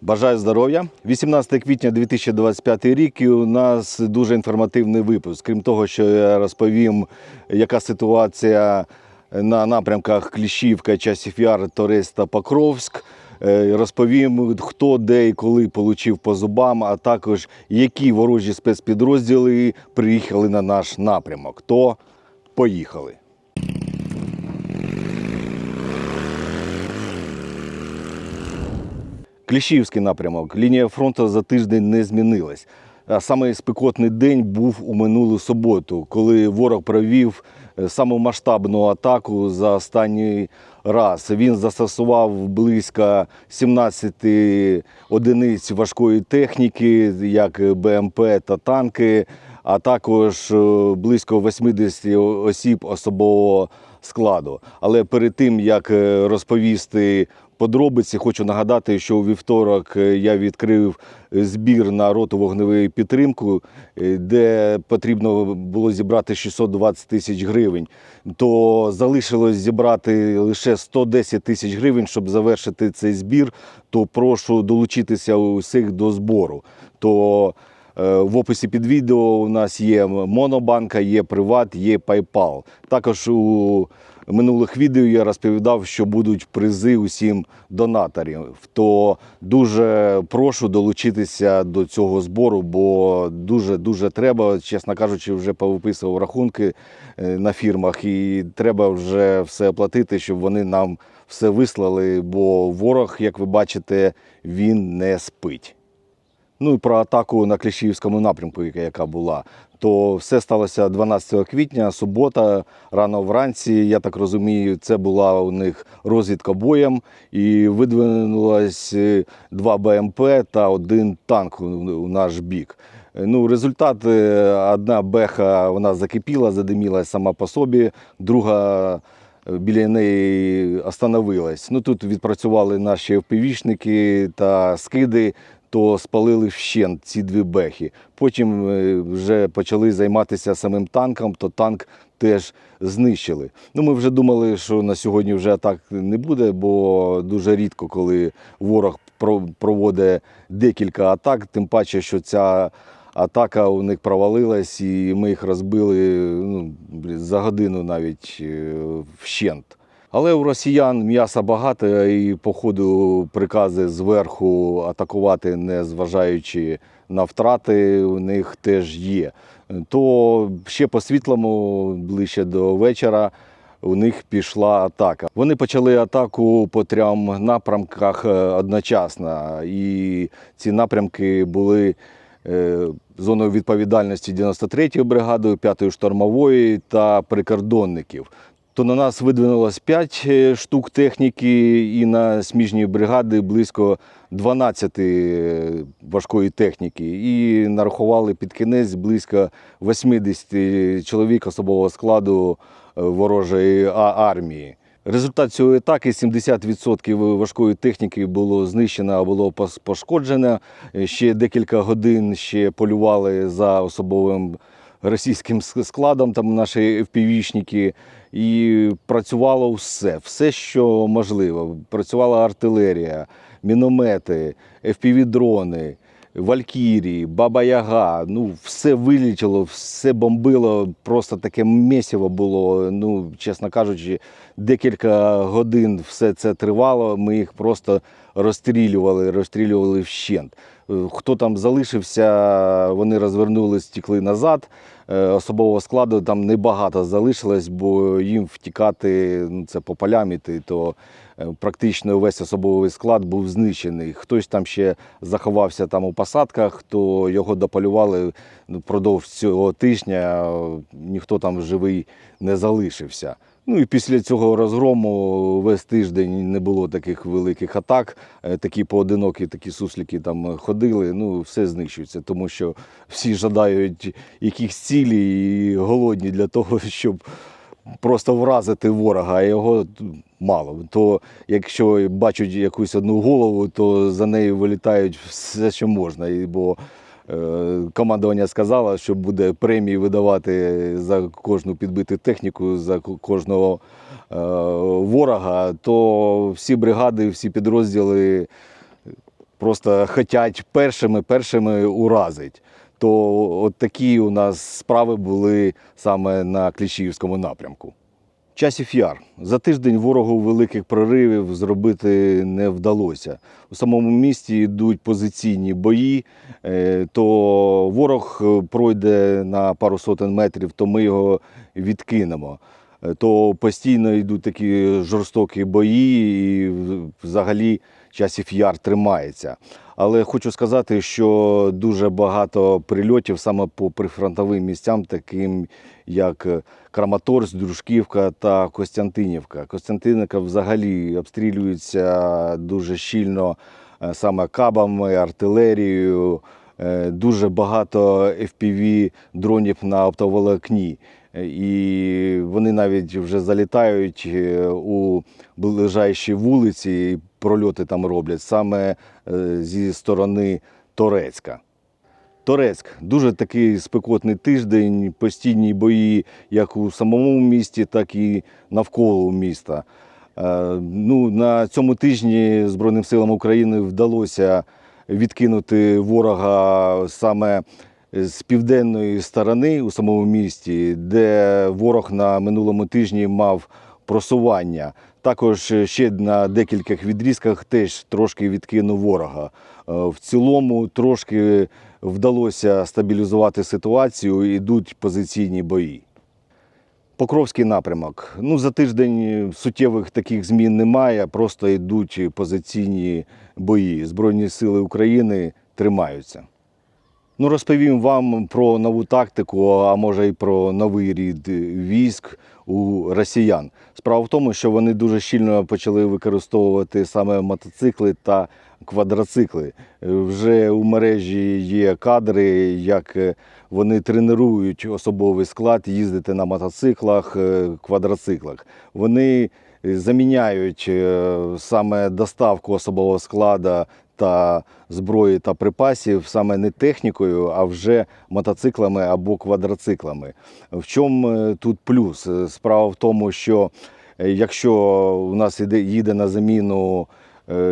Бажаю здоров'я. 18 квітня 2025 рік і у нас дуже інформативний випуск. Крім того, що я розповім, яка ситуація на напрямках Кліщівка, Часів Яр, Торез та Покровськ. Е, Розповім, хто де і коли получив по зубам, а також які ворожі спецпідрозділи приїхали на наш напрямок. То поїхали. Кліщівський напрямок. Лінія фронту за тиждень не змінилась. Саме спекотний день був у минулу суботу, коли ворог провів е, саму масштабну атаку за останній раз. Він застосував близько 17 одиниць важкої техніки, як БМП та танки, а також е, близько 80 осіб особового складу. Але перед тим як е, розповісти подробиці, хочу нагадати, що у вівторок е, я відкрив збір на роту вогневої підтримки, е, де потрібно було зібрати 620 тисяч гривень. То залишилось зібрати лише 110 тисяч гривень, щоб завершити цей збір. То прошу долучитися усіх до збору. То Е, В описі під відео у нас є Монобанка, є Приват, є PayPal. Також у минулих відео я розповідав, що будуть призи усім донаторів. То дуже прошу долучитися до цього збору, бо дуже дуже треба. Чесно кажучи, вже повиписував рахунки е, на фірмах, і треба вже все оплатити, щоб вони нам все вислали. Бо ворог, як ви бачите, він не спить. Ну і про атаку на Кліщівському напрямку, яка- була. То все сталося 12 квітня, субота, рано вранці. Я так розумію, це була у них розвідка боєм, і видвинулось е, два БМП та один танк у наш бік. Ну, результат е, одна беха вона закипіла, задиміла сама по собі, друга е, біля неї остановилась. Ну тут відпрацювали наші впівішники та скиди, то спалили вщент ці дві бехи. Потім е, вже почали займатися самим танком, то танк теж знищили. Ну, ми вже думали, що на сьогодні вже атак не буде, бо дуже рідко, коли ворог проводить декілька атак, тим паче, що ця атака у них провалилась, і ми їх розбили ну, за годину навіть е, вщент. Але у росіян м'яса багато, і по ходу прикази зверху атакувати, не зважаючи на втрати, у них теж є. То ще по світлому, ближче до вечора, у них пішла атака. Вони почали атаку по трьом напрямках е, одночасно, і ці напрямки були е, зоною відповідальності 93-ї бригади, 5-ї штурмової та прикордонників. То на нас видвинулось 5 штук техніки, і на сміжні бригади близько 12 важкої техніки. І нарахували під кінець близько 80 чоловік особового складу е, ворожої армії. Результат цієї атаки 70% важкої техніки було знищено або пошкоджено. Е, Ще декілька годин ще полювали за особовим російським складом, там наші впівішники, і працювало все, все, що можливо. Працювала артилерія, міномети, FPV-дрони, Валькірії, Баба Яга. Ну, все вилітіло, все бомбило, просто таке месиво було. Ну, чесно кажучи, декілька годин все це тривало. Ми їх просто розстрілювали, розстрілювали вщент. Е, Хто там залишився, вони розвернулись, втекли назад. Е, Особового складу там небагато залишилось, бо їм втікати ну, це по полям іти, то е, практично весь особовий склад був знищений. Хтось там ще заховався там у посадках, то його дополювали ну, впродовж цього тижня. е, Ніхто там живий не залишився. Ну і після цього розгрому весь тиждень не було таких великих атак. Е, Такі поодинокі, такі суслики там ходили. Ну, все знищується, тому що всі жадають якихось цілі і голодні для того, щоб просто вразити ворога, а його мало. То якщо бачать якусь одну голову, то за нею вилітають все, що можна. Бо командування сказало, що буде премії видавати за кожну підбиту техніку, за кожного е, ворога, то всі бригади, всі підрозділи просто хотять першими першими уразить. То от такі у нас справи були саме на Кліщіївському напрямку. Часів яр. За тиждень ворогу великих проривів зробити не вдалося. У самому місті йдуть позиційні бої, е, то ворог пройде на пару сотень метрів, то ми його відкинемо. Е, То постійно йдуть такі жорстокі бої, і взагалі часів яр тримається. Але хочу сказати, що дуже багато прильотів саме по прифронтовим місцям, таким як е, Краматорськ, Дружківка та Костянтинівка. Костянтинівка взагалі обстрілюється дуже щільно е, саме кабами, артилерією. Е, Дуже багато FPV дронів на оптоволокні. Е, І вони навіть вже залітають е, у ближайші вулиці, і прольоти там роблять саме е, зі сторони Торецька. Торецьк дуже такий спекотний тиждень, постійні бої як у самому місті, так і навколо міста. Ну, на цьому тижні Збройним силам України вдалося відкинути ворога саме з південної сторони у самому місті, де ворог на минулому тижні мав просування. Також ще на декількох відрізках теж трошки відкинув ворога. Е, В цілому трошки вдалося стабілізувати ситуацію, йдуть позиційні бої. Покровський напрямок. Ну, за тиждень суттєвих таких змін немає, просто йдуть позиційні бої. Збройні сили України тримаються. Ну, розповім вам про нову тактику, а може й про новий рід військ у росіян. Справа в тому, що вони дуже щільно почали використовувати саме мотоцикли та квадроцикли. Вже у мережі є кадри, як вони тренують особовий склад їздити на мотоциклах, е, квадроциклах. Вони е, заміняють е, саме доставку особового складу та зброї та припасів саме не технікою, а вже мотоциклами або квадроциклами. В чому е, тут плюс? Е, Справа в тому, що е, якщо у нас їде на заміну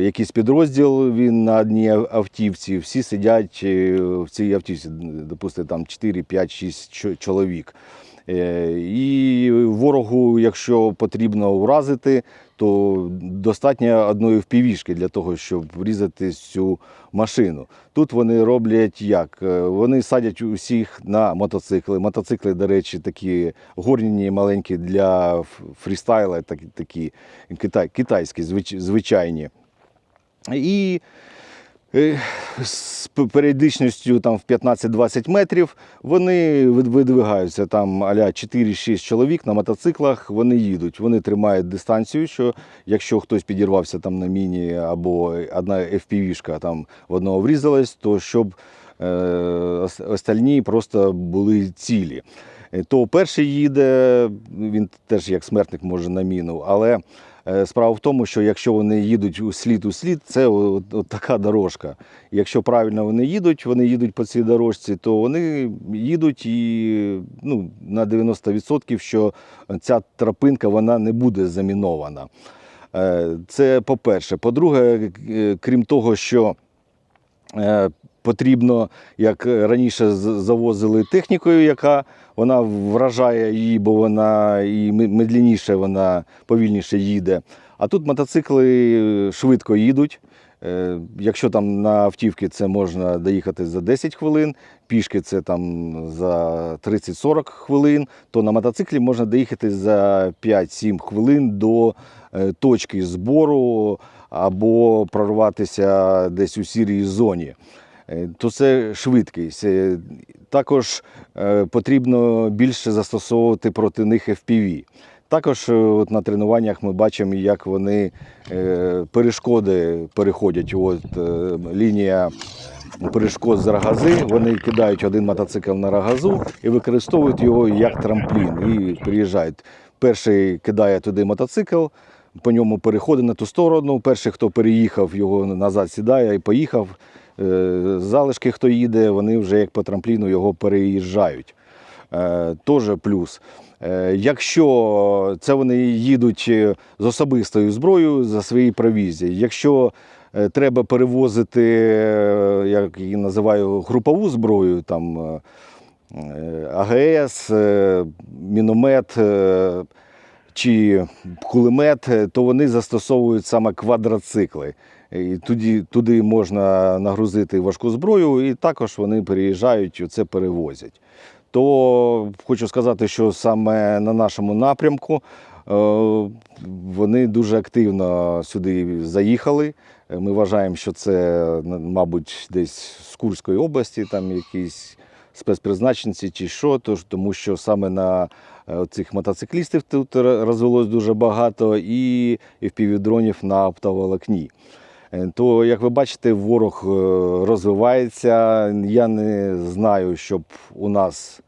якийсь підрозділ, він на одній автівці, всі сидять в цій автівці, допустимо, там 4, 5, 6 чоловік. Е, І ворогу, якщо потрібно уразити, то достатньо одної впівішки для того, щоб врізати цю машину. Тут вони роблять як? Е, Вони садять усіх на мотоцикли. Мотоцикли, до речі, такі горні, маленькі для фрістайла, такі, китайські, звичайні. І з п- періодичністю там в 15-20 метрів вони видвигаються там аля 4-6 чоловік на мотоциклах. Вони їдуть, вони тримають дистанцію. Що якщо хтось підірвався там на міні або одна FPV-шка там в одного врізалась, то щоб е, остальні просто були цілі. Е, То перший їде, він теж як смертник може на міну, але Е, Справа в тому, що якщо вони їдуть у слід у слід, це от, от така дорожка. Якщо правильно вони їдуть, вони їдуть по цій дорожці, то вони їдуть і ну, на 90%, що ця тропинка вона не буде замінована. Е, Це по-перше. По-друге, е, крім того, що е, потрібно, як раніше завозили технікою, яка вона вражає її, бо вона і ме- медленніше, вона повільніше їде. А тут мотоцикли швидко їдуть. Е, Якщо там на автівки це можна доїхати за 10 хвилин, пішки це там за 30-40 хвилин, то на мотоциклі можна доїхати за 5-7 хвилин до е, точки збору або прорватися десь у сірій зоні. Е, То це швидкість. Е, Також е, потрібно більше застосовувати проти них FPV. Також от на тренуваннях ми бачимо, як вони перешкоди переходять. От лінія перешкод з рагази. Вони кидають один мотоцикл на рагазу і використовують його як трамплін. І приїжджають. Перший кидає туди мотоцикл, по ньому переходить на ту сторону. Перший, хто переїхав, його назад сідає і поїхав. Е, Залишки, хто їде, вони вже як по трампліну його переїжджають. Е, Теж плюс. Е, Якщо це вони їдуть з особистою зброєю за своєю провізією, якщо треба перевозити, як її називаю, групову зброю, там АГС, міномет чи кулемет, е, то вони застосовують саме квадроцикли. І туди, туди можна нагрузити важку зброю, і також вони переїжджають і це перевозять. То хочу сказати, що саме на нашому напрямку е, вони дуже активно сюди заїхали. Ми вважаємо, що це, мабуть, десь з Курської області, там якісь спецпризначенці чи що, тож, тому що саме на е, цих мотоциклістів тут розвелось дуже багато і, впівдронів на оптоволокні. Е, То, як ви бачите, ворог е, розвивається. Я не знаю, щоб у нас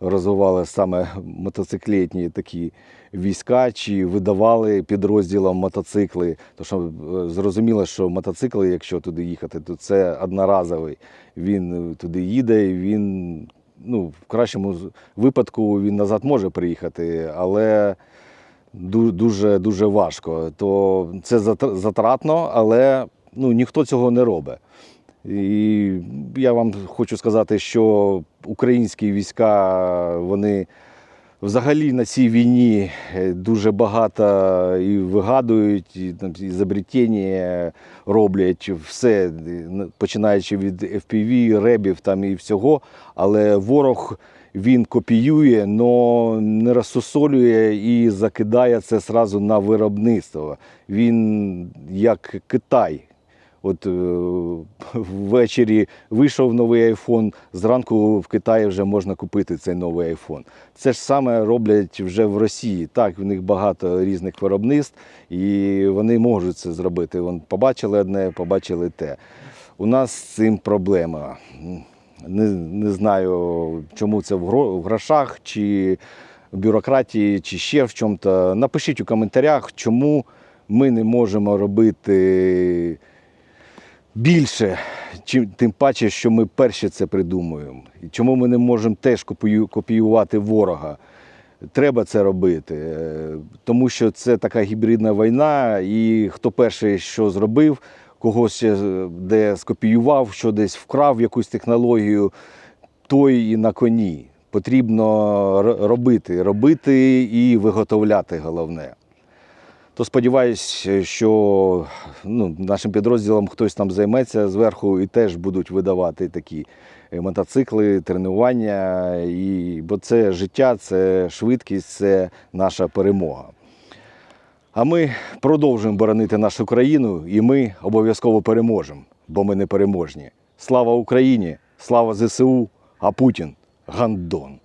розвивали саме мотоциклетні такі війська чи видавали підрозділам мотоцикли. Тому що е, зрозуміло, що мотоцикли, якщо туди їхати, то це одноразовий. Він е, туди їде, і він ну, в кращому випадку він назад може приїхати, але дуже дуже важко. То це затр- затратно, але ну, ніхто цього не робить. І я вам хочу сказати, що українські війська, вони взагалі на цій війні е, дуже багато і вигадують, і там ізобретення роблять все, починаючи від FPV, ребів там і всього. Але ворог він копіює, але не розсусолює і закидає це зразу на виробництво. Він як Китай. От е, ввечері вийшов новий iPhone, зранку в Китаї вже можна купити цей новий iPhone. Це ж саме роблять вже в Росії. Так, в них багато різних виробництв, і вони можуть це зробити. Вон побачили одне, побачили те. У нас з цим проблема. Не, не знаю, чому це в грошах, чи в бюрократії, чи ще в чому-то. Напишіть у коментарях, чому ми не можемо робити більше, чим, тим паче, що ми перші це придумуємо. І чому ми не можемо теж копію- копіювати ворога? Треба це робити, е, тому що це така гібридна війна, і хто перший що зробив, когось е, де скопіював, що десь вкрав якусь технологію, той і на коні. Потрібно робити, робити і виготовляти головне. То сподіваюсь, що ну, нашим підрозділом хтось там займеться зверху і теж будуть видавати такі е, мотоцикли, тренування. І, бо це життя, це швидкість, це наша перемога. А ми продовжуємо боронити нашу країну, і ми обов'язково переможемо, бо ми не переможні. Слава Україні! Слава ЗСУ! А Путін гандон!